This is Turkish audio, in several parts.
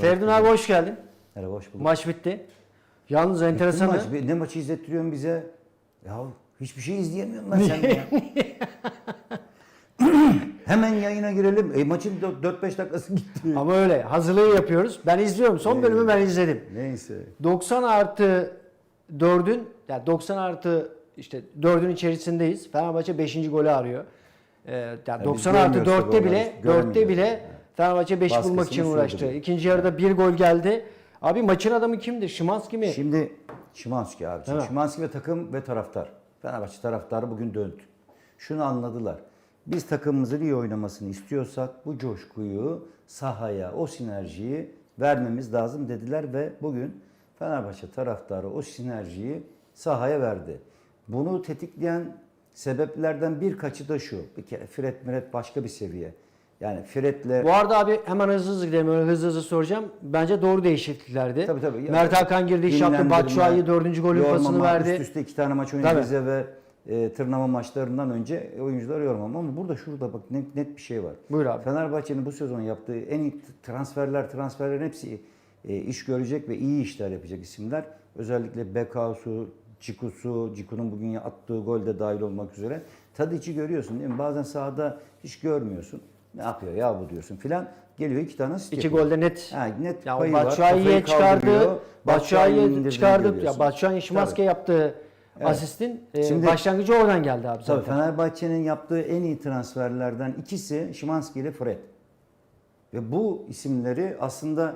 Ferdin abi hoş geldin. Merhaba hoş bulduk. Maç bitti. Yalnız enteresan. maç. Ne maçı izlettiriyorsun bize? Ya hiçbir şey izleyemiyorum ben sen ya. Hemen yayına girelim. E, maçın 4-5 dakikası gitti. Ama öyle hazırlığı yapıyoruz. Ben izliyorum. Son bölümü ben izledim. Neyse. 90 artı 4'ün yani 90 artı işte 4'ün içerisindeyiz. Fenerbahçe 5. golü arıyor. Ee, yani biz 90 artı görmüyoruz 4'te tabii bile onları. 4'te Göremiyoruz bile yani. Fenerbahçe 5 bulmak için uğraştı. sürdürüyor. İkinci yarıda bir gol geldi. Abi maçın adamı kimdi? Şimanski mi? Şimdi Şimanski abi. Evet. Şimanski ve takım ve taraftar. Fenerbahçe taraftarı bugün döndü. Şunu anladılar. Biz takımımızın iyi oynamasını istiyorsak bu coşkuyu sahaya, o sinerjiyi vermemiz lazım dediler ve bugün Fenerbahçe taraftarı o sinerjiyi sahaya verdi. Bunu tetikleyen sebeplerden birkaçı da şu. Bir kere Fred Miret başka bir seviye. Yani Fred'le Bu arada abi hemen hızlı hızlı gidelim. Öyle hızlı hızlı soracağım. Bence doğru değişikliklerdi. Tabii tabii. Mert Hakan girdi, iş yaptı. Batshuayi dördüncü golün pasını verdi. Üst üste iki tane maç oynadı bize ve e, tırnama maçlarından önce oyuncuları yormam. Ama burada şurada bak net, net bir şey var. Buyur abi. Fenerbahçe'nin bu sezon yaptığı en iyi transferler, transferlerin hepsi e, iş görecek ve iyi işler yapacak isimler. Özellikle Bekausu, Cikusu, Ciku'nun bugün attığı gol de dahil olmak üzere. Tadic'i görüyorsun değil mi? Bazen sahada hiç görmüyorsun. Ne yapıyor ya bu diyorsun filan. Geliyor iki tane asist İki golde net. Ha, net Ya payı var. Batshuayi'ye çıkardı. Batshuayi'ye çıkardı. Ya. Batshuayi Şimanski'ye yaptığı asistin e, Şimdi- başlangıcı oradan geldi abi Tabii. Fenerbahçe'nin yaptığı en iyi transferlerden ikisi Şimanski ile Fred. Ve bu isimleri aslında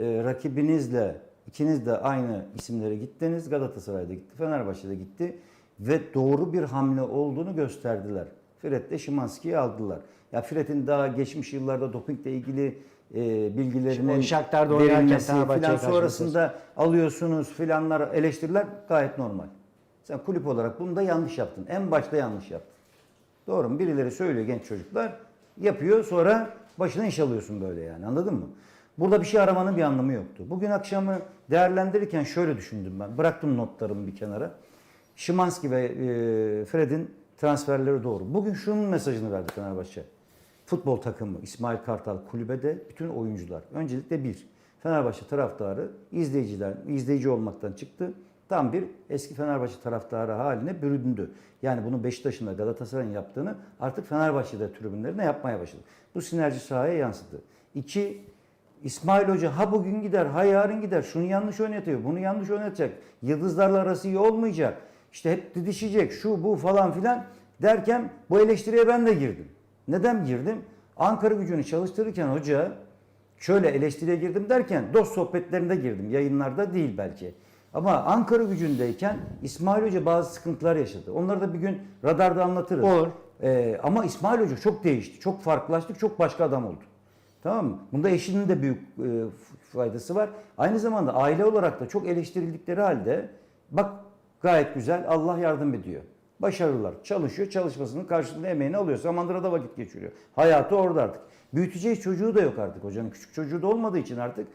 e, rakibinizle ikiniz de aynı isimlere gittiniz. Galatasaray'da gitti, Fenerbahçe'de gitti ve doğru bir hamle olduğunu gösterdiler. Fred de Şimanski'yi aldılar. Ya Fred'in daha geçmiş yıllarda dopingle ilgili e, bilgilerinin Shakhtar'da oynarken verilmesi Fenerbahçe'ye filan karşı sonrasında alıyorsunuz filanlar eleştiriler gayet normal. Sen kulüp olarak bunu da yanlış yaptın. En başta yanlış yaptın. Doğru mu? Birileri söylüyor genç çocuklar. Yapıyor sonra başına iş alıyorsun böyle yani anladın mı? Burada bir şey aramanın bir anlamı yoktu. Bugün akşamı değerlendirirken şöyle düşündüm ben. Bıraktım notlarımı bir kenara. Şimanski ve e, Fred'in transferleri doğru. Bugün şunun mesajını verdi Fenerbahçe. Futbol takımı, İsmail Kartal kulübede bütün oyuncular. Öncelikle bir, Fenerbahçe taraftarı izleyiciler, izleyici olmaktan çıktı. Tam bir eski Fenerbahçe taraftarı haline büründü. Yani bunu Beşiktaş'ın da Galatasaray'ın yaptığını artık Fenerbahçe'de tribünlerine yapmaya başladı. Bu sinerji sahaya yansıdı. İki, İsmail Hoca ha bugün gider ha yarın gider. Şunu yanlış oynatıyor, bunu yanlış oynatacak. Yıldızlarla arası iyi olmayacak. İşte hep didişecek şu bu falan filan derken bu eleştiriye ben de girdim. Neden girdim? Ankara gücünü çalıştırırken hoca şöyle eleştiriye girdim derken dost sohbetlerinde girdim. Yayınlarda değil belki. Ama Ankara gücündeyken İsmail Hoca bazı sıkıntılar yaşadı. Onları da bir gün radarda anlatırız. Olur. Ee, ama İsmail Hoca çok değişti. Çok farklılaştı. Çok başka adam oldu. Tamam mı? Bunda eşinin de büyük e, faydası var. Aynı zamanda aile olarak da çok eleştirildikleri halde bak gayet güzel Allah yardım ediyor. Başarılar. Çalışıyor. Çalışmasının karşılığında emeğini alıyor. Samandıra'da vakit geçiriyor. Hayatı orada artık. Büyüteceği çocuğu da yok artık hocanın. Küçük çocuğu da olmadığı için artık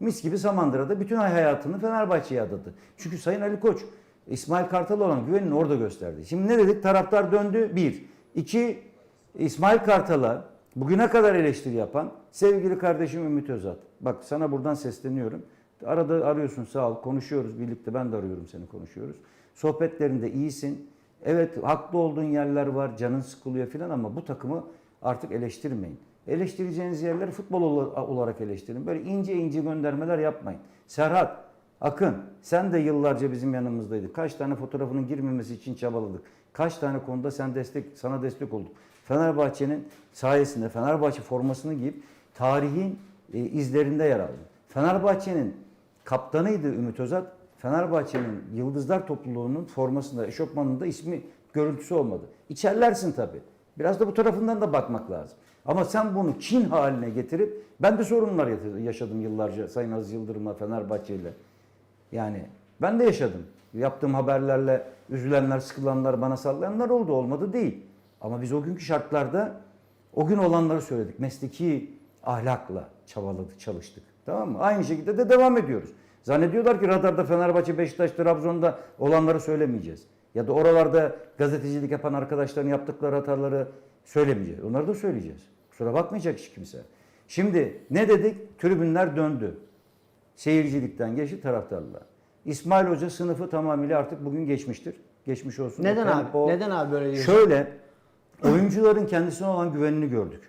mis gibi Samandıra'da bütün hayatını Fenerbahçe'ye adadı. Çünkü Sayın Ali Koç İsmail Kartal olan güvenini orada gösterdi. Şimdi ne dedik? Taraftar döndü. Bir. İki. İsmail Kartal'a bugüne kadar eleştiri yapan sevgili kardeşim Ümit Özat. Bak sana buradan sesleniyorum. Arada arıyorsun sağ ol. Konuşuyoruz birlikte. Ben de arıyorum seni konuşuyoruz. Sohbetlerinde iyisin. Evet haklı olduğun yerler var. Canın sıkılıyor filan ama bu takımı artık eleştirmeyin. Eleştireceğiniz yerleri futbol ola- olarak eleştirin. Böyle ince ince göndermeler yapmayın. Serhat, Akın sen de yıllarca bizim yanımızdaydın. Kaç tane fotoğrafının girmemesi için çabaladık. Kaç tane konuda sen destek sana destek olduk. Fenerbahçe'nin sayesinde Fenerbahçe formasını giyip tarihin e, izlerinde yer aldın. Fenerbahçe'nin kaptanıydı Ümit Özat. Fenerbahçe'nin Yıldızlar Topluluğu'nun formasında, eşofmanında ismi, görüntüsü olmadı. İçerlersin tabii. Biraz da bu tarafından da bakmak lazım. Ama sen bunu Çin haline getirip, ben de sorunlar yaşadım yıllarca Sayın Aziz Yıldırım'la, Fenerbahçe ile. Yani ben de yaşadım. Yaptığım haberlerle üzülenler, sıkılanlar, bana sallayanlar oldu. Olmadı değil. Ama biz o günkü şartlarda o gün olanları söyledik. Mesleki ahlakla çabaladık, çalıştık. Tamam mı? Aynı şekilde de devam ediyoruz. Zannediyorlar ki radarda Fenerbahçe, Beşiktaş, Trabzon'da olanları söylemeyeceğiz. Ya da oralarda gazetecilik yapan arkadaşların yaptıkları hataları söylemeyeceğiz. Onları da söyleyeceğiz. Kusura bakmayacak hiç kimse. Şimdi ne dedik? Tribünler döndü. Seyircilikten geçti taraftarlığa. İsmail Hoca sınıfı tamamıyla artık bugün geçmiştir. Geçmiş olsun. Neden O abi? Neden abi böyle diyorsun? Şöyle oyuncuların kendisine olan güvenini gördük.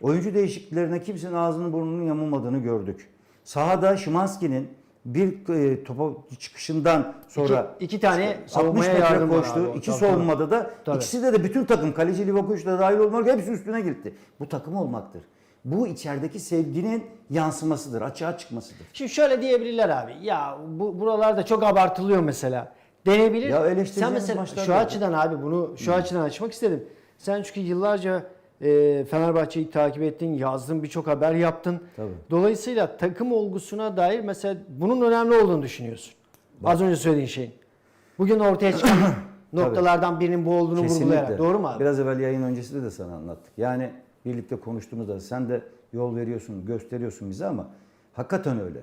Oyuncu değişikliklerine kimsenin ağzının burnunun yamulmadığını gördük. Sahada Şimanski'nin bir e, topa çıkışından sonra İki- iki tane 60 savunmaya yardım koştu. abi. İki Tabii, savunmada da Tabii. ikisi de de bütün takım kaleci Livakovic da dahil olmak hepsi üstüne gitti. Bu takım olmaktır. Bu içerideki sevginin yansımasıdır, açığa çıkmasıdır. Şimdi şöyle diyebilirler abi. Ya bu buralarda çok abartılıyor mesela. Denebilir. Ya Sen mesela şu da- açıdan abi bunu şu açıdan açmak istedim. Sen çünkü yıllarca e, Fenerbahçe'yi takip ettin, yazdın, birçok haber yaptın. Tabii. Dolayısıyla takım olgusuna dair mesela bunun önemli olduğunu düşünüyorsun. Az önce söylediğin şeyin. Bugün ortaya çıkan noktalardan birinin bu olduğunu vurgulayarak. Doğru mu abi? Biraz evvel yayın öncesinde de sana anlattık. Yani birlikte konuştuğumuzda sen de yol veriyorsun, gösteriyorsun bize ama hakikaten öyle.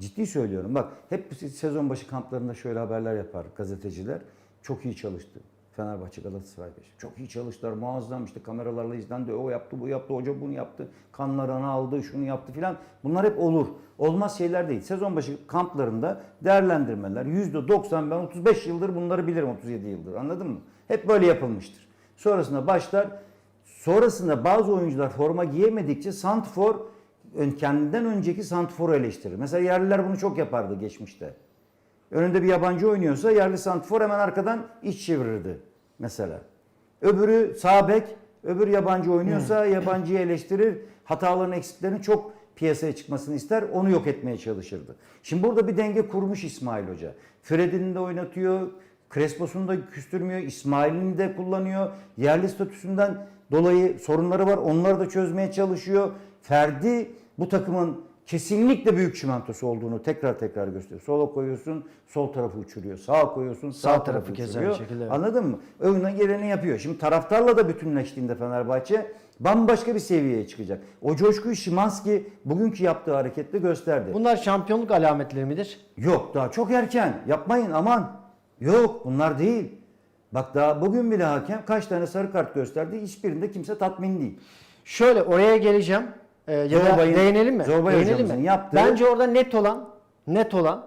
Ciddi söylüyorum. Bak hep sezon başı kamplarında şöyle haberler yapar gazeteciler. Çok iyi çalıştı. Fenerbahçe Galatasaray Beşiktaş. Çok iyi çalıştılar. Muazzam işte kameralarla izlendi. O yaptı, bu yaptı, hoca bunu yaptı. Kanlarını aldı, şunu yaptı filan. Bunlar hep olur. Olmaz şeyler değil. Sezon başı kamplarında değerlendirmeler %90 ben 35 yıldır bunları bilirim 37 yıldır. Anladın mı? Hep böyle yapılmıştır. Sonrasında başlar. Sonrasında bazı oyuncular forma giyemedikçe Santfor kendinden önceki Santfor'u eleştirir. Mesela yerliler bunu çok yapardı geçmişte. Önünde bir yabancı oynuyorsa yerli Santfor hemen arkadan iç çevirirdi mesela. Öbürü sağ bek, öbür yabancı oynuyorsa yabancıyı eleştirir. Hataların eksiklerini çok piyasaya çıkmasını ister. Onu yok etmeye çalışırdı. Şimdi burada bir denge kurmuş İsmail Hoca. Fred'ini de oynatıyor. Crespo'sunu da küstürmüyor. İsmail'ini de kullanıyor. Yerli statüsünden dolayı sorunları var. Onları da çözmeye çalışıyor. Ferdi bu takımın kesinlikle büyük çimentosu olduğunu tekrar tekrar gösteriyor. Sola koyuyorsun, sol tarafı uçuruyor. Sağa koyuyorsun, sağ, Sağ tarafı tarafı uçuruyor. şekilde. Anladın mı? Önüne geleni yapıyor. Şimdi taraftarla da bütünleştiğinde Fenerbahçe bambaşka bir seviyeye çıkacak. O coşkuyu Şimanski bugünkü yaptığı hareketle gösterdi. Bunlar şampiyonluk alametleri midir? Yok daha çok erken. Yapmayın aman. Yok bunlar değil. Bak daha bugün bile hakem kaç tane sarı kart gösterdi. Hiçbirinde kimse tatmin değil. Şöyle oraya geleceğim. Ee, ya da değinelim mi? Zorbay değinelim hocamızın mi? yaptığı- Bence orada net olan, net olan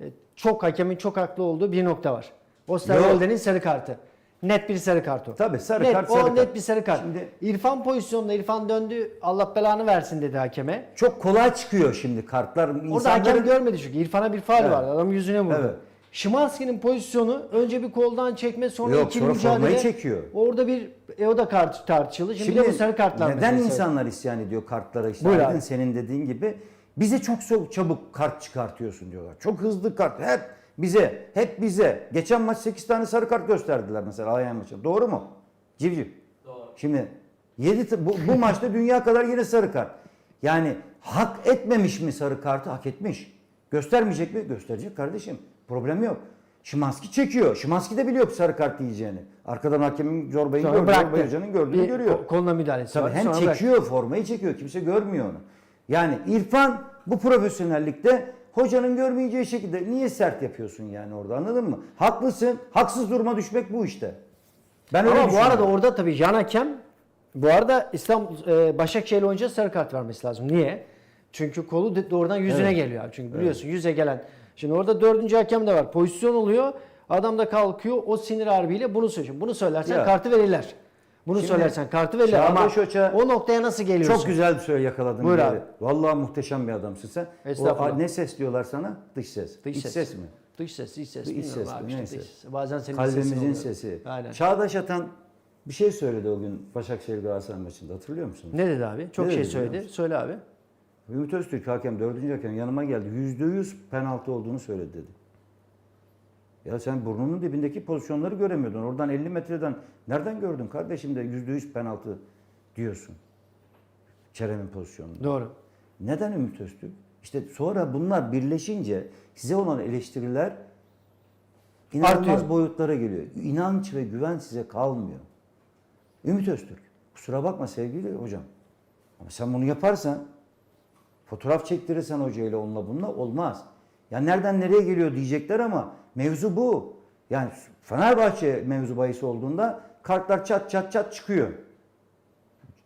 e, çok hakemin çok haklı olduğu bir nokta var. Osterwolde'nin sarı kartı. Net bir sarı kart o. Tabii, sarı net, kart, O sarı net kart. bir sarı kart. Şimdi- İrfan pozisyonunda İrfan döndü Allah belanı versin dedi hakeme. Çok kolay çıkıyor şimdi kartlar. Orada İnsanların- hakem görmedi çünkü İrfan'a bir faul Evet. var. Adam yüzüne vurdu. Evet. Şimanski'nin pozisyonu önce bir koldan çekme sonra Yok, ikili sonra mücadele. formayı çekiyor. Orada bir e, o da kart tartışıldı. Şimdi, bir de bu sarı kartlar neden meselesi. insanlar isyan ediyor kartlara işte Buyur Aydın abi. senin dediğin gibi bize çok so- çabuk kart çıkartıyorsun diyorlar. Çok hızlı kart hep bize hep bize. Geçen maç 8 tane sarı kart gösterdiler mesela Ayan maçı. Doğru mu? Civciv. Doğru. Şimdi 7 bu, bu maçta dünya kadar yine sarı kart. Yani hak etmemiş mi sarı kartı? Hak etmiş. Göstermeyecek mi? Gösterecek kardeşim. Problem yok. Şimanski çekiyor. Şimanski de biliyor sarı kart yiyeceğini. Arkadan hakemin Zorbay'ın Sonra gördüğü, bıraktı. Zorbay Hoca'nın gördüğünü Bir görüyor. ko- koluna müdahalesi Tabii var. hem Sonra bıraktı. çekiyor formayı çekiyor. Kimse görmüyor onu. Yani İrfan bu profesyonellikte hocanın görmeyeceği şekilde niye sert yapıyorsun yani orada anladın mı? Haklısın. Haksız duruma düşmek bu işte. Ben öyle Ama bu düşünüyorum. arada orada tabii yan hakem bu arada İstanbul e, Başakşehir oyuncuya sarı kart vermesi lazım. Niye? Çünkü kolu de- doğrudan yüzüne Evet. geliyor. Çünkü biliyorsun yüze gelen. Şimdi orada dördüncü hakem de var. Pozisyon oluyor. Adam da kalkıyor. O sinir harbiyle bunu söylüyor. Bunu söylersen Ya. kartı verirler. Bunu Şimdi söylersen kartı verirler ama Hoca- o noktaya nasıl geliyorsun? Çok güzel bir söyle yakaladın. Buyur abi. Vallahi muhteşem bir adamsın sen. O, ne ses diyorlar sana? Dış ses. Dış İç ses. ses mi? Dış ses, iç ses. Bilmiyorum ses abi mi? işte Neyse. dış ses. Bazen senin Kalbimizin sesi. Aynen. Çağdaş Atan bir şey söyledi o gün Başakşehir Galatasaray maçında hatırlıyor musun? Ne dedi abi? Çok Ne şey söyledi. Söyle abi. Ümit Öztürk hakem, dördüncü hakem yanıma geldi. Yüzde yüz penaltı olduğunu söyledi dedi. Ya sen burnunun dibindeki pozisyonları göremiyordun. Oradan 50 metreden nereden gördün kardeşim de yüzde yüz penaltı diyorsun. Kerem'in pozisyonunda. Doğru. Neden Ümit Öztürk? İşte sonra bunlar birleşince size olan eleştiriler inanılmaz Artıyor. boyutlara geliyor. İnanç ve güven size kalmıyor. Ümit Öztürk. Kusura bakma sevgili hocam. Ama sen bunu yaparsan fotoğraf çektirirsen hocayla onunla bununla olmaz. Ya nereden nereye geliyor diyecekler ama mevzu bu. Yani Fenerbahçe mevzu bahis olduğunda kartlar çat çat çat çıkıyor.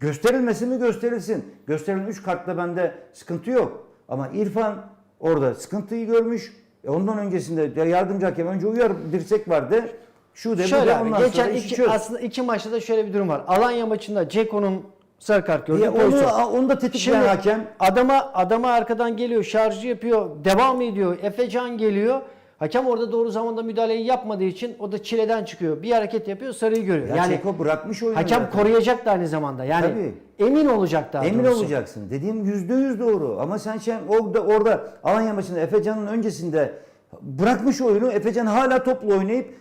Gösterilmesi mi gösterilsin. Gösterilen 3 kartla bende sıkıntı yok. Ama İrfan orada sıkıntıyı görmüş. E ondan öncesinde de yardımcı hakem önce uyar dirsek var de. Şu de bu Şöyle de abi, ondan geçen sonra iki, çöz. aslında iki maçta da şöyle bir durum var. Alanya maçında Ceko'nun sarı kart gördü. Diye pozisyon. onu, onu da tetikleyen Şimdi hakem adama adama arkadan geliyor, şarjı yapıyor, devam ediyor. Efecan geliyor. Hakem orada doğru zamanda müdahaleyi yapmadığı için o da çileden çıkıyor. Bir hareket yapıyor, sarıyı görüyor. ya yani Çeko bırakmış oyunu. hakem zaten. koruyacak da aynı zamanda. Yani Tabii. emin olacak daha Emin doğrusu. olacaksın. Dediğim yüzde yüz doğru. Ama sen şey, orada, orada Alanya maçında Efecan'ın öncesinde bırakmış oyunu. Efecan hala topla oynayıp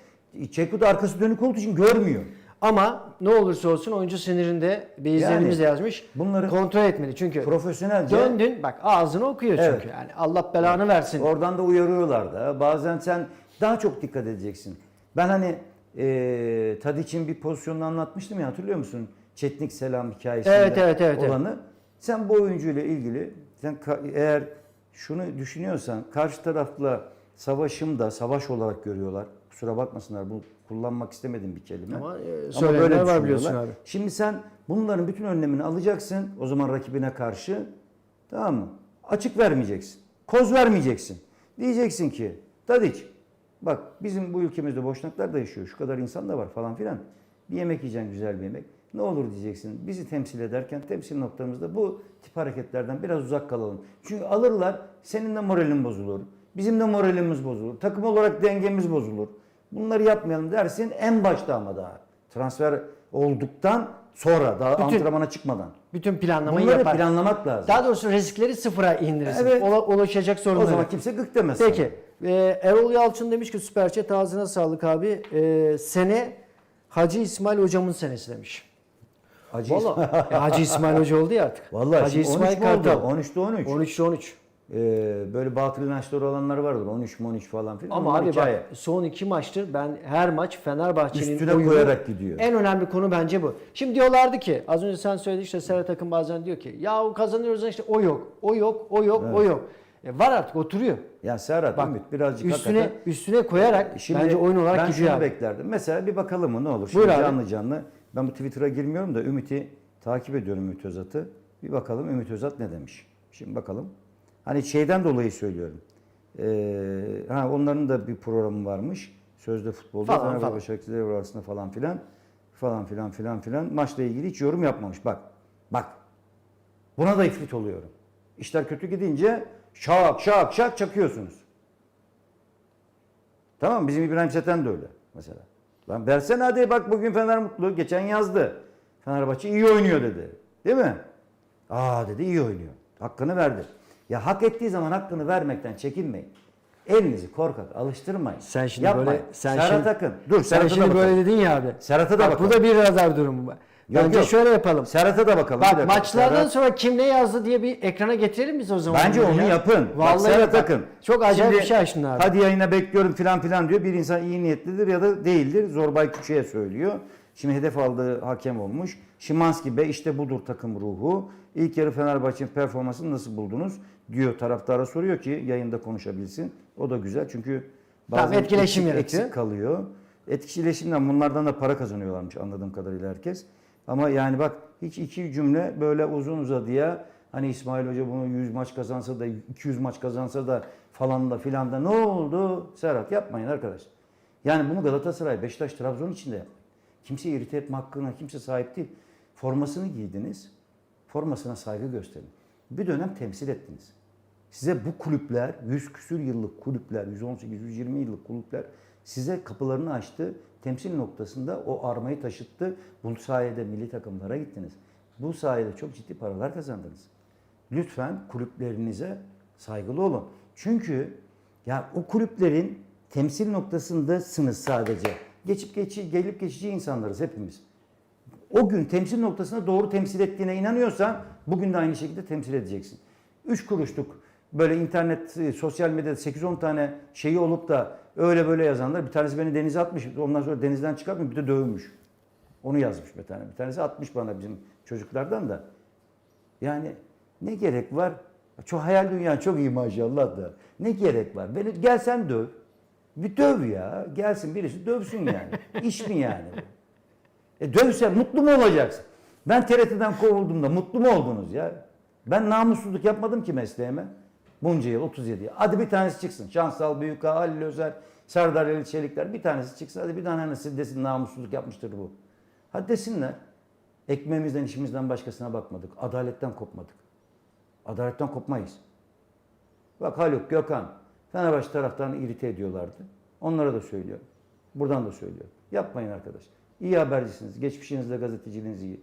Çeko da arkası dönük olduğu için görmüyor. Ama ne olursa olsun oyuncu sinirinde bir izlenimiz de yazmış. bunları kontrol etmeli. Çünkü Profesyonelce döndün bak ağzını okuyor çünkü. Evet. Yani Allah belanı versin. oradan da uyarıyorlar da. Bazen sen daha çok dikkat edeceksin. Ben hani e, Tadiç'in bir pozisyonunu anlatmıştım ya hatırlıyor musun? Çetnik Selam hikayesinde Evet, evet, evet, evet. olanı. Sen bu oyuncuyla ilgili sen ka- eğer şunu düşünüyorsan karşı tarafla savaşım da savaş olarak görüyorlar. Kusura bakmasınlar bu kullanmak istemedim bir kelime. Ama, e, Ama böyle var biliyorsun abi. Şimdi sen bunların bütün önlemini alacaksın. O zaman rakibine karşı tamam mı? Açık vermeyeceksin. Koz vermeyeceksin. Diyeceksin ki Tadiç bak bizim bu ülkemizde boşnaklar da yaşıyor. Şu kadar insan da var falan filan. Bir yemek yiyeceksin güzel bir yemek. Ne olur diyeceksin. Bizi temsil ederken temsil noktamızda bu tip hareketlerden biraz uzak kalalım. Çünkü alırlar senin de moralin bozulur. Bizim de moralimiz bozulur. Takım olarak dengemiz bozulur. Bunları yapmayalım dersin en başta ama daha. Transfer olduktan sonra daha Bütün- antrenmana çıkmadan. Bütün planlamayı Bunları yapar. planlamak lazım. Daha doğrusu riskleri sıfıra indirirsin. Evet. Ola- ulaşacak o sorunları. zaman kimse gık demez. Peki. e, Erol Yalçın demiş ki Süper Chat ağzına sağlık abi. E, sene Hacı İsmail hocamın senesi demiş. Acı Vallahi ya Hacı İsmail Hoca oldu ya artık. Vallahi Hacı şimdi 13 İsmail? Kartal. 13'te 13. 13'te 13. Ee, böyle batıl inançları olanlar vardır. 13 13 falan filan. Ama Onlar abi hikaye. bak son iki maçtır ben her maç Fenerbahçe'nin Üstüne oyunu- koyarak gidiyor. En önemli konu bence bu. Şimdi diyorlardı ki az önce sen söyledin işte Serhat Akın bazen diyor ki ya kazanıyoruz işte o yok, o yok, o yok, o yok. E, var artık oturuyor. Ya Serhat Bak, Ümit birazcık Üstüne hakikaten- üstüne koyarak Şimdi bence oyun olarak ben gidiyor şunu abi. beklerdim. Mesela bir bakalım mı ne olur. Buyur Şimdi abi. canlı canlı. Ben bu Twitter'a girmiyorum da Ümit'i takip ediyorum Ümit Özat'ı. Bir bakalım Ümit Özat ne demiş. Şimdi bakalım. Hani şeyden dolayı söylüyorum. Ee, ha onların da bir programı varmış. Sözde futbolda Falan, Fenerbahçe. Başakşehir arasında falan filan falan filan filan filan maçla ilgili hiç yorum yapmamış. Bak. Bak. Buna da ifrit oluyorum. İşler kötü gidince şak şak şak çakıyorsunuz. Tamam mı? Bizim İbrahim Seten de öyle mesela. Lan versene hadi bak bugün Fener mutlu. Geçen yazdı. Fenerbahçe iyi oynuyor dedi. Değil mi? Aa dedi iyi oynuyor. Hakkını verdi. Ya hak ettiği zaman hakkını vermekten çekinmeyin. Elinizi korkak alıştırmayın. Sen şimdi Yapmayın. böyle sen Serhat şimdi, Akın. Dur sen şimdi bakalım. böyle dedin ya abi. Serhat'a da Bak, bakalım. Bu da bir radar durumu. Yok, Bence yok. şöyle yapalım. Serhat'a da bakalım. Bak maçlardan Serhat- sonra kim ne yazdı diye bir ekrana getirelim biz o zaman. Bence onu ya. yapın. Bak Vallahi Serhat bak, Akın. Çok acayip Şimdi, bir şey açtın abi. Hadi yayına bekliyorum filan filan diyor. Bir insan iyi niyetlidir ya da değildir. Zorbay Küçük'e söylüyor. Şimdi hedef aldığı hakem olmuş. Şimanski Bey işte budur takım ruhu. İlk yarı Fenerbahçe'nin performansını nasıl buldunuz? Diyor taraftara soruyor ki yayında konuşabilsin. O da güzel çünkü Tamam, etkileşim eksik, yaratıyor. eksik kalıyor. Etkileşimden bunlardan da para kazanıyorlarmış anladığım kadarıyla herkes. Ama yani bak hiç iki cümle böyle uzun uzadıya hani İsmail Hoca bunu 100 maç kazansa da 200 maç kazansa da falan da filan da ne oldu? Serhat yapmayın arkadaş. Yani bunu Galatasaray, Beşiktaş, Trabzon için de yapmayın. Kimseyi irite etme hakkına kimse sahip değil. Formasını giydiniz. Formasına saygı gösterin. Bir dönem temsil ettiniz. Size bu kulüpler, 100 küsür yıllık kulüpler, 118-120 yıllık kulüpler size kapılarını açtı. Temsil noktasında o armayı taşıttı. Bu sayede milli takımlara gittiniz. Bu sayede çok ciddi paralar kazandınız. Lütfen kulüplerinize saygılı olun. Çünkü ya o kulüplerin temsil noktasındasınız sadece. Geçip geçi, gelip geçici insanlarız hepimiz. O gün temsil noktasına doğru temsil ettiğine inanıyorsan bugün de aynı şekilde temsil edeceksin. 3 kuruşluk böyle internet, e, sosyal medyada 8-10 tane şeyi olup da öyle böyle yazanlar bir tanesi beni denize atmış. Ondan sonra denizden çıkartmış bir de dövmüş. Onu yazmış bir tane. Bir tanesi atmış bana bizim çocuklardan da. Yani ne gerek var? Çok hayal dünya çok iyi maşallah da. Ne gerek var? Beni gel sen döv. Bir döv ya. Gelsin birisi dövsün yani. İş mi yani? E dövse mutlu mu olacaksın? Ben TRT'den kovulduğumda mutlu mu oldunuz ya? Ben namussuzluk yapmadım ki mesleğime. Bunca yıl 37 yıl. Hadi bir tanesi çıksın. Şansal Büyükağa, Halil Özer, Serdar Ali Çelikler bir tanesi çıksın. Hadi bir tanesi desin namussuzluk yapmıştır bu. Hadi desinler. Ekmeğimizden işimizden başkasına bakmadık. Adaletten kopmadık. Adaletten kopmayız. Bak Haluk, Gökhan, Fenerbahçe taraftarını irite ediyorlardı. Onlara da söylüyorum. Buradan da söylüyorum. Yapmayın arkadaş. İyi habercisiniz. Geçmişinizde gazeteciliğiniz iyi.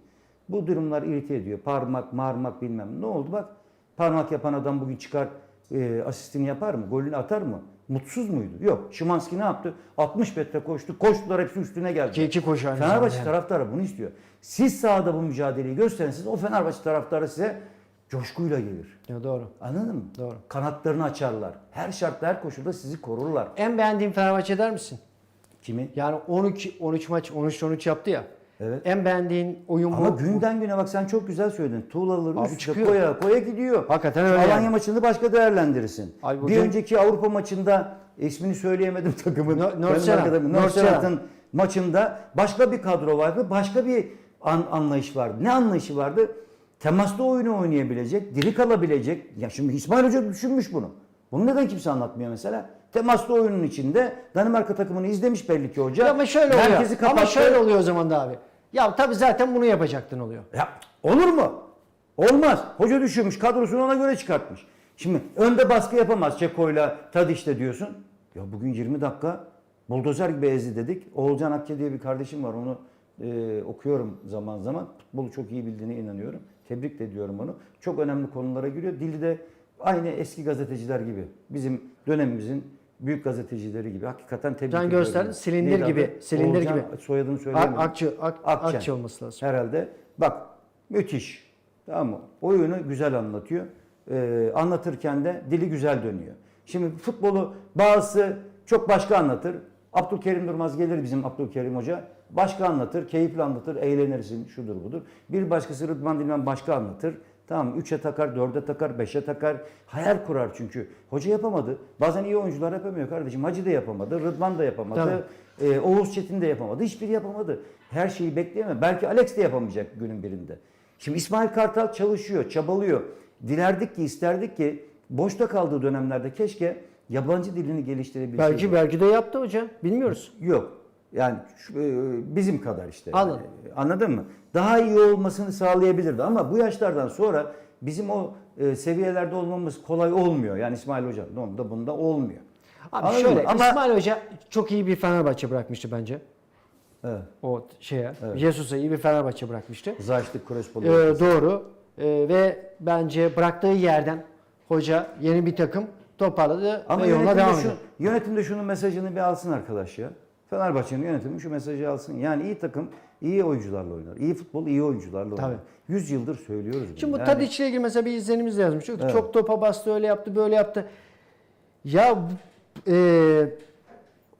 Bu durumlar irite ediyor. Parmak, marmak bilmem. Ne oldu bak. Parmak yapan adam bugün çıkar e, asistini yapar mı? Golünü atar mı? Mutsuz muydu? Yok. Şimanski ne yaptı? 60 metre koştu. Koştular hepsi üstüne geldi. İki- iki koşu aynı Fenerbahçe yani. taraftarı bunu istiyor. Siz sahada bu mücadeleyi gösterirseniz o Fenerbahçe taraftarı size coşkuyla gelir. Ya doğru. Anladın mı? Doğru. Kanatlarını açarlar. Her şartta, her koşulda sizi korurlar. En beğendiğin Fenerbahçe der misin? Kimi? Yani 12 13 maç 13 13 yaptı ya. Evet. En beğendiğin oyun Ama bu. günden güne bak sen çok güzel söyledin. Tuğlaları Abi üst üste çıkıyor. koya koya gidiyor. Hakikaten öyle Alanya yani. maçını başka değerlendirirsin. Abi bir bugün- önceki Avrupa maçında ismini söyleyemedim takımın. Nor- Kendi Nordsjælland. arkadaşım, Nordsjælland. Nordsjælland'ın maçında başka bir kadro vardı. Başka bir an- anlayış vardı. Ne anlayışı vardı? Temaslı oyunu oynayabilecek, diri kalabilecek. Ya şimdi İsmail Hoca düşünmüş bunu. Bunu neden kimse anlatmıyor mesela? Temaslı oyunun içinde Danimarka takımını izlemiş belli ki hoca. Ya ama şöyle oluyor. Merkezi Ama şöyle oluyor o zaman da abi. Ya tabii zaten bunu yapacaktın oluyor. Ya olur mu? Olmaz. Hoca düşünmüş, kadrosunu ona göre çıkartmış. Şimdi önde baskı yapamaz Çeko'yla Tadiş'te diyorsun. Ya bugün 20 dakika buldozer gibi ezdi dedik. Oğulcan Akçe diye bir kardeşim var. Onu e, okuyorum zaman zaman. Futbolu çok iyi bildiğine inanıyorum. Tebrik de ediyorum onu. Çok önemli konulara giriyor. Dili de aynı eski gazeteciler gibi. Bizim dönemimizin büyük gazetecileri gibi. Hakikaten tebrik Can ediyorum. gösterdi. Silindir Neydi gibi, adı? silindir Oğulcan, gibi. Soyadını Ak, söyleyemedim. akçı, ak, Akçen. akçı olması lazım. Herhalde. Bak müthiş. Tamam mı? Oyunu güzel anlatıyor. Ee, anlatırken de dili güzel dönüyor. Şimdi futbolu bazısı çok başka anlatır. Abdülkerim Durmaz gelir bizim Abdülkerim Hoca. Başka anlatır, keyifli anlatır, eğlenirsin, şudur budur. Bir başkası Rıdvan Dilmen başka anlatır. Tamam 3'e takar, 4'e takar, 5'e takar. Hayal kurar çünkü. Hoca yapamadı. Bazen iyi oyuncular yapamıyor kardeşim. Hacı da yapamadı, Rıdvan da yapamadı. Ee, Oğuz Çetin de yapamadı. Hiçbiri yapamadı. Her şeyi bekleyemem. Belki Alex de yapamayacak günün birinde. Şimdi İsmail Kartal çalışıyor, çabalıyor. Dilerdik ki, isterdik ki boşta kaldığı dönemlerde keşke yabancı dilini geliştirebilseydi. Belki belki de yaptı hoca. Bilmiyoruz. Yok. Yani e, bizim kadar işte. Anladım. Yani, anladın mı? Daha iyi olmasını sağlayabilirdi ama bu yaşlardan sonra bizim o e, seviyelerde olmamız kolay olmuyor. Yani İsmail Hoca onda bunda olmuyor. Abi Anladın şöyle mı? Ama İsmail Hoca çok iyi bir Fenerbahçe bırakmıştı bence. evet. O şeye. Jesus'a iyi bir Fenerbahçe bırakmıştı. Zaytlık Crespo'lu. Ee, doğru. Ee, ve bence bıraktığı yerden hoca yeni bir takım toparladı Ama ve yoluna yönetimde, devam ediyor. yönetimde şunun mesajını bir alsın arkadaş ya. Fenerbahçe'nin yönetimi şu mesajı alsın. Yani iyi takım iyi oyuncularla oynar. İyi futbol iyi oyuncularla oynar. Tabii. 100 yıldır söylüyoruz bunu. Şimdi bu Yani Tadiç'le ilgili mesela bir izlenimiz yazmış. Evet. Çok topa bastı öyle yaptı böyle yaptı. Ya e,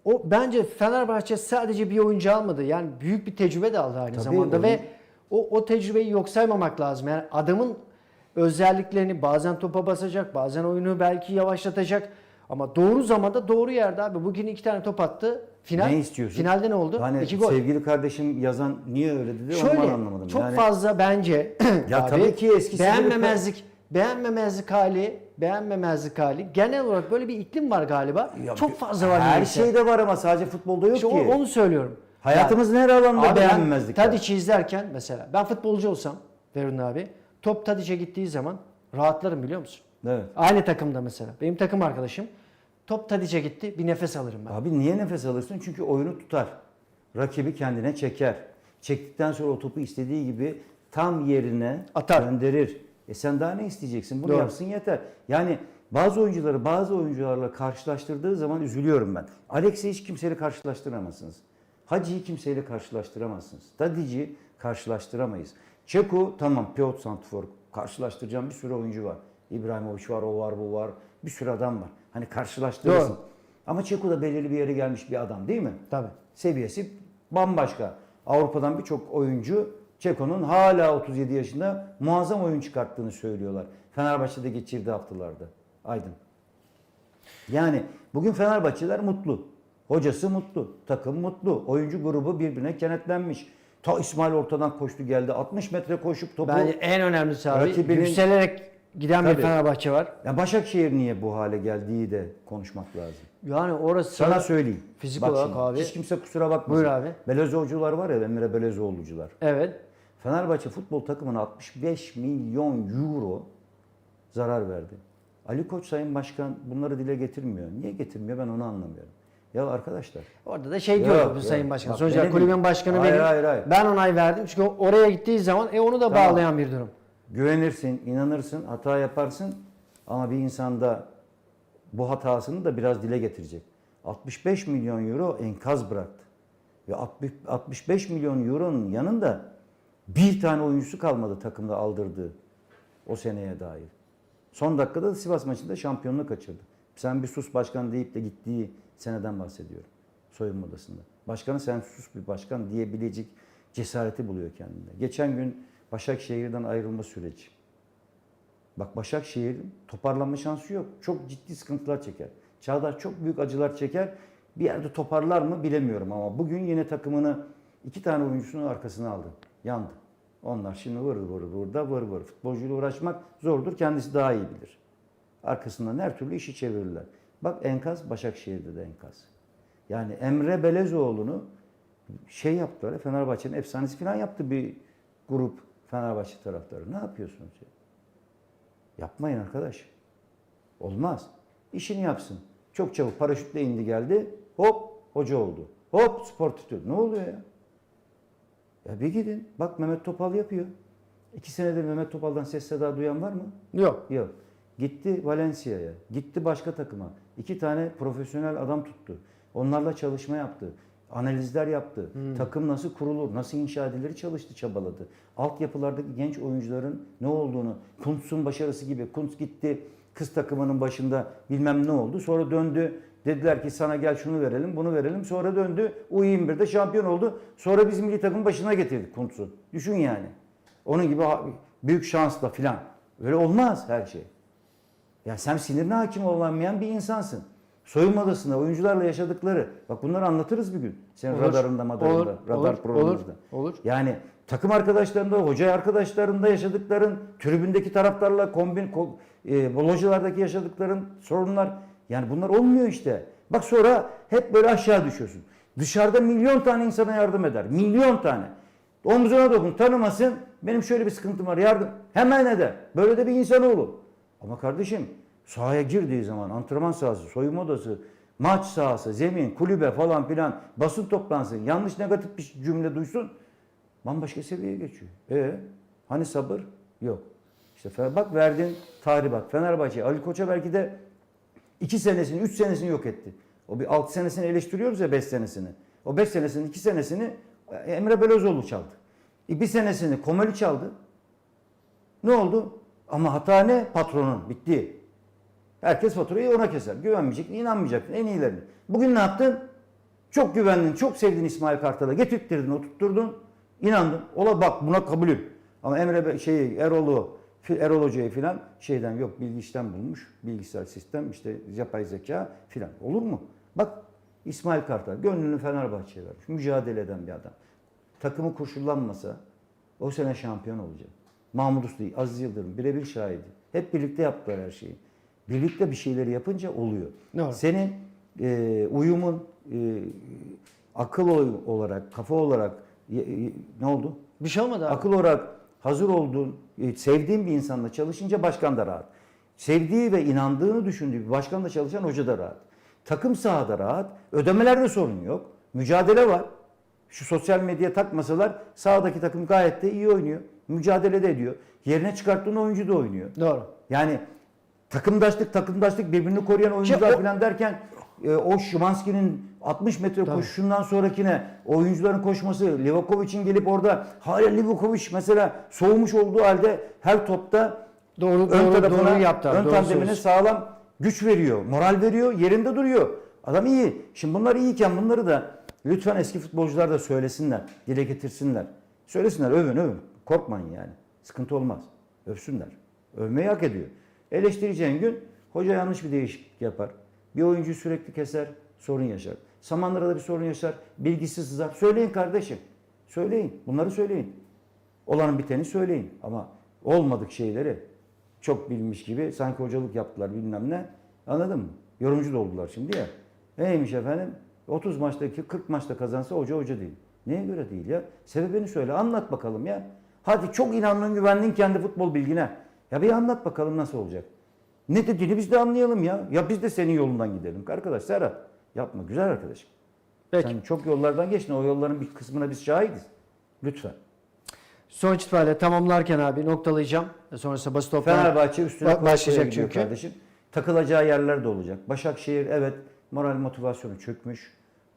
o bence Fenerbahçe sadece bir oyuncu almadı. Yani büyük bir tecrübe de aldı aynı Tabii, zamanda oyun- ve o, o tecrübeyi yok saymamak lazım. Yani adamın özelliklerini bazen topa basacak, bazen oyunu belki yavaşlatacak. Ama doğru zamanda doğru yerde abi. Bugün iki tane top attı. Final, ne istiyorsun? Finalde ne oldu? Hani İki gol. sevgili kardeşim yazan niye öyle dedi onu ben Şöyle anlamadım. çok yani, fazla bence Ya abi, tabii ki eskisi gibi- beğenmemezlik beğenmemezlik hali beğenmemezlik hali genel olarak böyle bir iklim var galiba. Ya çok fazla var Her niyeyse. şeyde var ama sadece futbolda yok İşte ki. onu söylüyorum. Hayatımızın her alanında beğenmemezlik. Tadiç'i izlerken mesela ben futbolcu olsam Ferun abi top Tadiç'e gittiği zaman rahatlarım biliyor musun? Evet. Aynı takımda mesela. Benim takım arkadaşım top Tadiç'e gitti bir nefes alırım ben. Abi niye nefes alırsın? Çünkü oyunu tutar. Rakibi kendine çeker. Çektikten sonra o topu istediği gibi tam yerine Atar. gönderir. E sen daha ne isteyeceksin? Bunu Doğru. yapsın yeter. Yani bazı oyuncuları bazı oyuncularla karşılaştırdığı zaman üzülüyorum ben. Alex'i hiç kimseyle karşılaştıramazsınız. Hacı'yı kimseyle karşılaştıramazsınız. Tadic'i karşılaştıramayız. Çeko tamam Piotr Santfor karşılaştıracağım bir sürü oyuncu var. İbrahimovic var, o var, bu var. Bir sürü adam var. Hani karşılaştırırsın. Doğru. Ama Çeko da belirli bir yere gelmiş bir adam değil mi? Tabii. Seviyesi bambaşka. Avrupa'dan birçok oyuncu Çeko'nun hala 37 yaşında muazzam oyun çıkarttığını söylüyorlar. Fenerbahçe'de geçirdiği haftalarda. Aydın. Yani bugün Fenerbahçeler mutlu. Hocası mutlu. Takım mutlu. Oyuncu grubu birbirine kenetlenmiş. Ta İsmail ortadan koştu geldi. 60 metre koşup topu... Bence en önemlisi abi Rakibinin- yükselerek giden bir Tabii. Fenerbahçe var. Ya Başakşehir niye bu hale geldiği de konuşmak lazım. Yani orası Sana söyleyeyim. Fizik Bak olarak şimdi, abi- Hiç kimse kusura bakmasın. Buyur abi. Belezoğlucular var ya Emre Belezoğlucular. Evet. Fenerbahçe futbol takımına 65 milyon euro zarar verdi. Ali Koç Sayın Başkan bunları dile getirmiyor. Niye getirmiyor ben onu anlamıyorum. Ya arkadaşlar Orada da şey diyor. Sayın Başkan. Sonuçta kulübün başkanı Hayır, benim. hayır, hayır. Ben onay verdim. Çünkü oraya gittiği zaman e onu da Tamam. bağlayan bir durum. Güvenirsin, inanırsın, hata yaparsın ama bir insanda bu hatasını da biraz dile getirecek. 65 milyon euro enkaz bıraktı. Ve 60 65 milyon euronun yanında bir tane oyuncusu kalmadı takımda aldırdığı o seneye dair. Son dakikada da Sivas maçında şampiyonluğu kaçırdı. Sen bir sus başkan deyip de gittiği seneden bahsediyorum. Soyunma odasında. Başkanı sen sus bir başkan diyebilecek cesareti buluyor kendinde. Geçen gün Başakşehir'den ayrılma süreci. Bak Başakşehir'in toparlanma şansı yok. Çok ciddi sıkıntılar çeker. Çağdaş çok büyük acılar çeker. Bir yerde toparlar mı bilemiyorum ama bugün yine takımını iki tane oyuncusunu arkasına aldı. Yandı. Onlar şimdi vır vır burada vır vır. Futbolcuyla uğraşmak zordur. Kendisi daha iyi bilir. Arkasından her türlü işi çevirirler. Bak enkaz Başakşehir'de de enkaz. Yani Emre Belezoğlu'nu şey yaptılar. Fenerbahçe'nin efsanesi falan yaptı bir grup Fenerbahçe taraftarı. Ne yapıyorsunuz ya? Yapmayın arkadaş. Olmaz. İşini yapsın. Çok çabuk paraşütle indi geldi. Hop hoca oldu. Hop spor tutuyor. Ne oluyor ya? Ya bir gidin. Bak Mehmet Topal yapıyor. İki senedir Mehmet Topal'dan ses seda duyan var mı? Yok. Yok. Gitti Valencia'ya. Gitti başka takıma. İki tane profesyonel adam tuttu. Onlarla çalışma yaptı. Analizler yaptı. Takım nasıl kurulur, nasıl inşa edilir çalıştı, çabaladı. Altyapılardaki genç oyuncuların ne olduğunu, Kuntz'un başarısı gibi. Kuntz gitti kız takımının başında bilmem ne oldu. Sonra döndü. Dediler ki sana gel şunu verelim, bunu verelim. Sonra döndü. U21'de şampiyon oldu. Sonra bizim milli takım başına getirdik Kuntz'u. Düşün yani. Onun gibi büyük şansla filan. Öyle olmaz her şey. Ya sen sinirine hakim olamayan bir insansın. Soyunma odasında oyuncularla yaşadıkları. Bak bunları anlatırız bir gün. Senin Olur. radarında, madarında, Olur, radar olur, programımızda. olur, olur. Yani takım arkadaşlarında, hoca arkadaşlarında yaşadıkların, tribündeki taraftarla, kombin, ko, e, localardaki yaşadıkların sorunlar. Yani bunlar olmuyor işte. Bak sonra hep böyle aşağı düşüyorsun. Dışarıda milyon tane insana yardım eder. Milyon tane. Omzuna dokun, tanımasın. Benim şöyle bir sıkıntım var, yardım. Hemen eder. Böyle de bir insanoğlu. Ama kardeşim sahaya girdiği zaman antrenman sahası, soyunma odası, maç sahası, zemin, kulübe falan filan basın toplantısı, yanlış negatif bir cümle duysun bambaşka seviyeye geçiyor. E hani sabır? Yok. İşte bak verdiğin tahribat. Fenerbahçe, Ali Koç'a belki de 2 senesini, 3 senesini yok etti. O bir 6 senesini eleştiriyoruz ya 5 senesini. O 5 senesinin 2 senesini e, Emre Belözoğlu çaldı. E, bir senesini Komali çaldı. Ne oldu? Ama hata ne? Patronun. Bitti. Herkes faturayı ona keser. Güvenmeyecek, inanmayacak. En iyilerini. Bugün ne yaptın? Çok güvendin, çok sevdin İsmail Kartal'a. Getirttirdin, oturtturdun. inandın. Ola bak buna kabulüm. Ama Emre şeyi, Erol'u, Erol Hoca'yı filan şeyden yok bilgi işlem bulmuş. Bilgisayar sistem işte yapay zeka filan. Olur mu? Bak İsmail Kartal gönlünü Fenerbahçe'ye vermiş. Mücadele eden bir adam. Takımı koşullanmasa o sene şampiyon olacak. Mahmut Usta, Aziz Yıldırım birebir şahidi. Hep birlikte yaptılar her şeyi. Birlikte bir şeyleri yapınca oluyor. Doğru. Senin e, uyumun e, akıl olarak, kafa olarak e, e, ne oldu? Bir şey olmadı abi. Akıl olarak hazır olduğun, e, sevdiğin bir insanla çalışınca başkan da rahat. Sevdiği ve inandığını düşündüğü bir başkanla çalışan hoca da rahat. Takım sahada rahat. Ödemelerde sorun yok. Mücadele var. Şu sosyal medyaya takmasalar sahadaki takım gayet de iyi oynuyor. Mücadele de ediyor. Yerine çıkarttığın oyuncu da oynuyor. Doğru. Yani takımdaşlık takımdaşlık birbirini koruyan oyuncular o- falan derken e, o Şimanski'nin 60 metre koşuşundan sonrakine oyuncuların koşması Livakovic'in gelip orada hala Livakovic mesela soğumuş olduğu halde her topta Doğru, ön doğru, tarafına, doğru yaptı. ön doğru tandemine sağlam güç veriyor, moral veriyor, yerinde duruyor. Adam iyi. Şimdi bunlar iyiyken bunları da lütfen eski futbolcular da söylesinler, dile getirsinler. Söylesinler, övün övün. Korkmayın yani. Sıkıntı olmaz. Övsünler. Övmeyi hak ediyor. Eleştireceğin gün hoca yanlış bir değişiklik yapar. Bir oyuncu sürekli keser, sorun yaşar. Samanlara da bir sorun yaşar, bilgisiz sızar. Söyleyin kardeşim. Söyleyin. Bunları söyleyin. Olanın biteni söyleyin. Ama olmadık şeyleri çok bilmiş gibi sanki hocalık yaptılar bilmem ne. Anladın mı? Yorumcu da oldular şimdi ya. Neymiş efendim? 30 maçtaki 40 maçta kazansa hoca hoca değil. Neye göre değil ya? Sebebini söyle. Anlat bakalım ya. Hadi çok inandın güvendin kendi futbol bilgine. Ya bir anlat bakalım nasıl olacak. Ne dediğini biz de anlayalım ya. Ya biz de senin yolundan gidelim. Arkadaş Serhat yapma güzel arkadaşım. Peki. Sen çok yollardan geçtin. O yolların bir kısmına biz şahidiz. Lütfen. Sonuç itibariyle tamamlarken abi noktalayacağım. E, Sonrasında basit toplantı. Fenerbahçe üstüne başlayacak çünkü. kardeşim. Takılacağı yerler de olacak. Başakşehir evet moral motivasyonu çökmüş.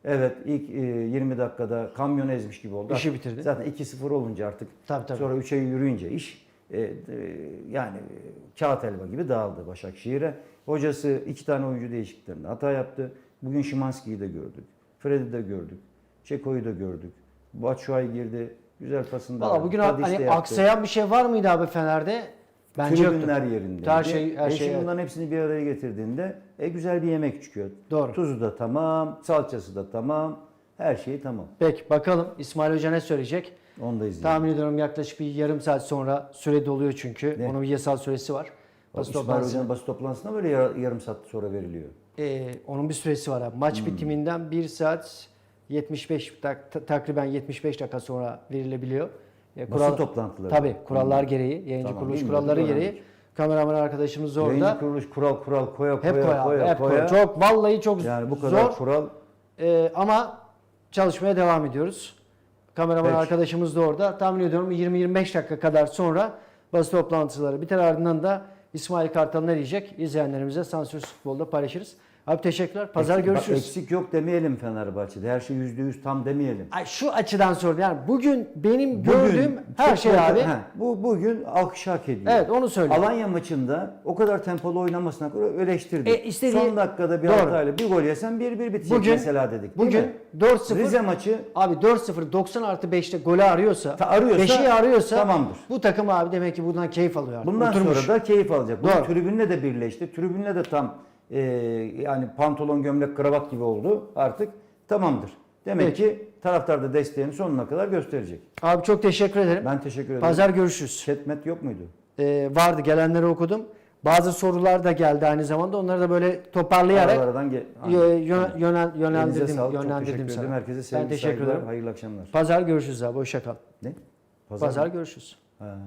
Evet ilk e, 20 dakikada kamyon ezmiş gibi oldu. İşi bitirdi. Zaten 2-0 olunca artık Tabii, tabii. sonra 3'e yürüyünce iş e, e, yani kağıt helva gibi dağıldı Başakşehir'e. Hocası iki tane oyuncu değişikliklerinde hata yaptı. Bugün Şimanski'yi de gördük. Fred'i de gördük. Çeko'yu da gördük. Batshuayi girdi. Güzel pasını da Valla bugün hani yaptı. aksayan bir şey var mıydı abi Fener'de? Bence Tribünler yoktu. yerinde. Her şey- her e şey, bunların hepsini bir araya getirdiğinde e, güzel bir yemek çıkıyor. Doğru. Tuzu da tamam, salçası da tamam, her şey tamam. Peki bakalım İsmail Hoca ne söyleyecek? Onu da izleyelim. Tahmin ediyorum yaklaşık bir yarım saat sonra süre doluyor çünkü. Ne? Onun bir yasal süresi var. Basın İsmail toplantısı- Hoca'nın basın toplantısında böyle yar- yarım saat sonra veriliyor. Ee, onun bir süresi var abi. Maç Hmm. bitiminden 1 saat 75 dak- ta- takriben 75 dakika sonra verilebiliyor. Ee, Basın toplantıları. Tabii kurallar gereği, yayıncı Tamam, kuruluş kuralları öğrendik. gereği. Kameraman arkadaşımız orada. Yayıncı kuruluş kural kural koya koya hep koy abi, koya hep koy. koya. Çok vallahi çok yani bu kadar zor. kural Ee, ama çalışmaya devam ediyoruz. Kameraman Peki. arkadaşımız da orada. Tahmin ediyorum 20-25 dakika kadar sonra basın toplantıları biter ardından da İsmail Kartal ne diyecek? İzleyenlerimize sansürsüz futbolda paylaşırız. Abi teşekkürler. Pazar Eksik- bak, görüşürüz. eksik yok demeyelim Fenerbahçe'de. Her şey yüzde yüz tam demeyelim. Ay şu açıdan sordum. Yani bugün benim Bugün gördüğüm her şey abi. He, bu bugün alkış hak ediyor. Evet onu söylüyorum. Alanya maçında o kadar tempolu oynamasına göre eleştirdik. E, istediği- Son dakikada bir Doğru. hatayla bir gol yesen 1-1 bitecek Bugün- mesela dedik. Bugün mi? 4-0 Rize maçı Abi 4-0 90 artı 5'te golü arıyorsa, Ta- arıyorsa 5'i arıyorsa tamamdır. bu takım abi demek ki bundan keyif alıyor. artık. bundan Oturmuş. sonra da keyif alacak. Bu Doğru. tribünle de birleşti. Tribünle de tam e, yani pantolon, gömlek, kravat gibi oldu artık. Tamamdır. Demek Peki. ki taraftar da desteğini sonuna kadar gösterecek. Abi çok teşekkür ederim. Ben teşekkür ederim. Pazar görüşürüz. Chatmet yok muydu? Ee, vardı gelenleri okudum. Bazı sorular da geldi aynı zamanda. Onları da böyle toparlayarak Aralardan ge- e, yö- yönel, sağlık. Çok teşekkür ederim. Herkese ben sevgi, teşekkür saygılar, ederim. hayırlı akşamlar. Pazar görüşürüz abi. Hoşça kal. Ne? Pazar, mı? görüşürüz. Ha.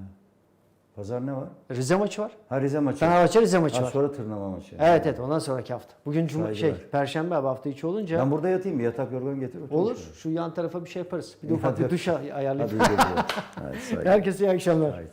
Pazar ne var? Rize maçı var. Ha Rize maçı. Fenerbahçe Rize maçı Ha, var. sonra tırnama maçı. Evet evet ondan sonraki hafta. Bugün cuma, şey perşembe abi hafta içi olunca Ben burada yatayım bir yatak yorgan getir. olur. Şu yan tarafa bir şey yaparız. Bir de ufak bir duş ay- ayarlayıp. Hadi. Herkese iyi akşamlar. Haydi.